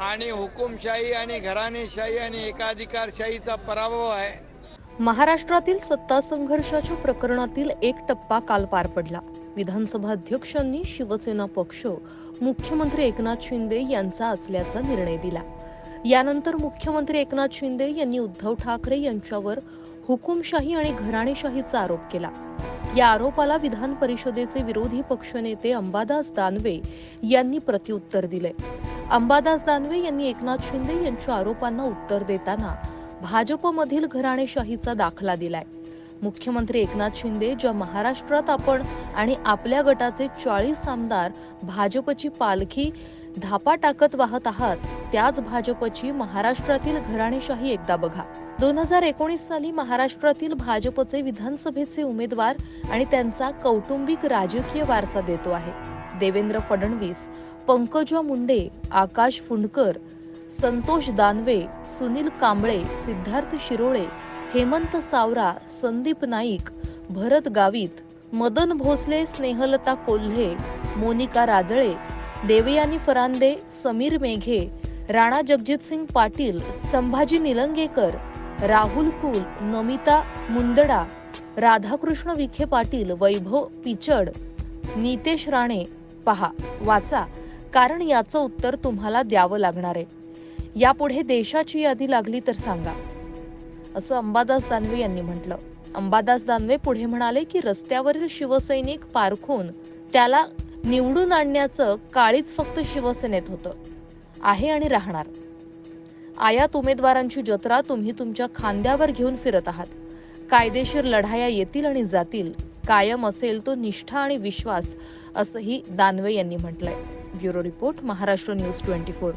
आणि हुकुमशाही आणि घराणेशाही आणि एकाधिकारशाहीचा पराभव आहे. महाराष्ट्रातील सत्ता संघर्षाच्या प्रकरणातील एक टप्पा काल पार पडला. विधानसभा अध्यक्षांनी शिवसेना पक्ष मुख्यमंत्री एकनाथ शिंदे यांचा असल्याचा निर्णय दिला. यानंतर मुख्यमंत्री एकनाथ शिंदे यांनी उद्धव ठाकरे यांच्यावर हुकुमशाही आणि घराणेशाहीचा आरोप केला. या आरोपाला विधान परिषदेचे विरोधी पक्षनेते अंबादास दानवे यांनी प्रत्युत्तर दिले. अंबादास दानवे यांनी एकनाथ शिंदे यांच्या आरोपांना उत्तर देताना भाजपमधील घराणेशाहीचा दाखला दिलाय. मुख्यमंत्री एकनाथ शिंदे ज्या महाराष्ट्रात आपण आणि आपल्या गटाचे चाळीस आमदार भाजपची पालखी धापा टाकत वाहत आहात त्याच भाजपची महाराष्ट्रातील घराणेशाही एकदा बघा. दोन हजार एकोणीस साली महाराष्ट्रातील भाजपचे विधानसभेचे उमेदवार आणि त्यांचा कौटुंबिक राजकीय वारसा देतो आहे. देवेंद्र फडणवीस पंकजा मुंडे आकाश फुंडकर संतोष दानवे सुनील कांबळे सिद्धार्थ शिरोळे हेमंत सावरा संदीप नाईक भरत गावित मदन भोसले स्नेहलता कोल्हे मोनिका राजळे देवयानी फरांदे समीर मेघे राणा जगजितसिंग पाटील संभाजी निलंगेकर राहुल कुल नमिता मुंदडा राधाकृष्ण विखे पाटील वैभव पिचड नितेश राणे पहा वाचा. कारण याचं उत्तर तुम्हाला द्यावं लागणार आहे. यापुढे देशाची यादी लागली तर सांगा. असं अंबादास दानवे यांनी म्हटलं. अंबादास दानवे पुढे म्हणाले की रस्त्यावरील शिवसैनिक पारखून त्याला निवडून आणण्याचं काळीच फक्त शिवसेनेत होतं. आहे आणि राहणार. आयात उमेदवारांची जत्रा तुम्ही तुमच्या खांद्यावर घेऊन फिरत आहात. कायदेशीर लढाया येतील आणि जातील. कायम असेल तो निष्ठा आणि विश्वास असंही दानवे यांनी म्हटलंय. Bureau report Maharashtra news twenty four.